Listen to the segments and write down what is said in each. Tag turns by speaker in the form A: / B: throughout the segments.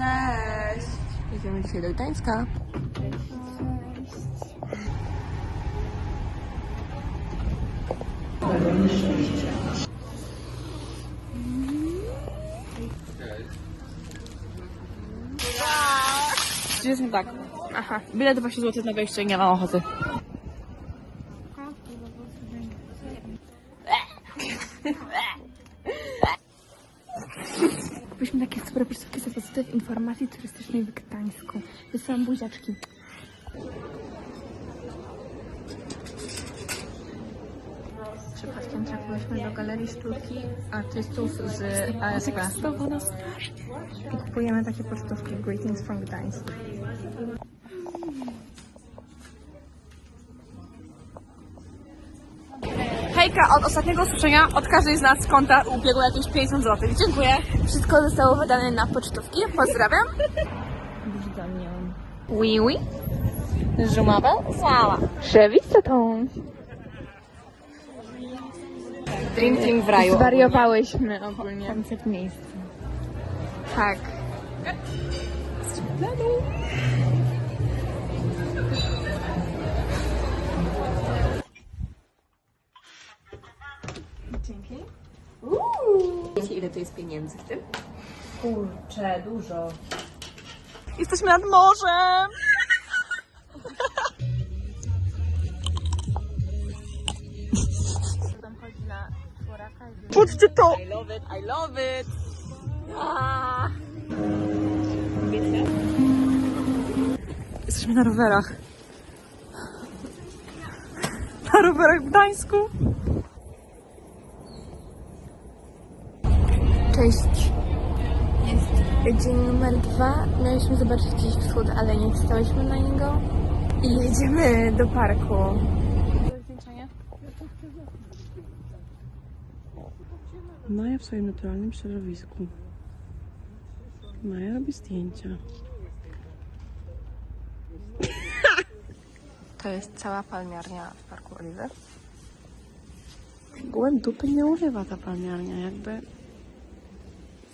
A: Cześć! Jedziemy dzisiaj do Gdańska. Jest tak. Aha. Bilet 20 zł na wejście, nie mam ochoty.
B: Byliśmy takie super placówki za pozytyw informacji turystycznej w Gdańsku. Wysyłam buziaczki.
A: Przypadkiem trafiliśmy do Galerii Sztuki artystów z ASP.
B: I kupujemy takie pocztówki Greetings from Gdańsk.
A: Hejka, od ostatniego usłyszenia od każdej z nas z konta ubiegło jakieś 50 zł. Dziękuję.
B: Wszystko zostało wydane na pocztówki. Pozdrawiam.
A: Oui, oui. Żumawe? Słała.
B: Przewista tą.
A: Dream Team w raju.
B: Zwariowałyśmy ogólnie. Koncept miejsca. Tak.
A: Wiecie ile to jest pieniędzy w tym?
C: Kurczę, dużo.
A: Jesteśmy nad morzem! Patrzcie to! I love it, I love it! Jesteśmy na rowerach. Na rowerach w Gdańsku.
B: Cześć. Jest dzień numer dwa. Mieliśmy zobaczyć gdzieś wschód, ale nie wstałyśmy na niego. I jedziemy do parku.
D: Maja w swoim naturalnym środowisku. Maja robi zdjęcia.
A: To jest cała palmiarnia w Parku Oliver.
D: Gołem dupy nie używa ta palmiarnia, jakby...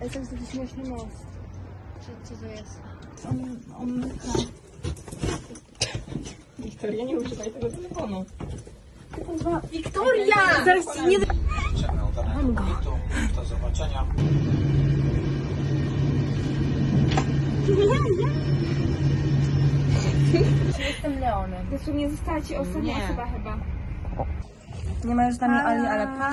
B: Ale to jest taki śmieszny most. Czy co to jest?
A: Wiktoria, nie używaj tego telefonu.
B: Wiktoria! Zaraz nie
E: Do zobaczenia.
B: Jestem Leonem. Dosłownie została ci ostatnia
A: Nie.
B: osoba chyba.
A: Nie ma już z nami Oli, ale pa!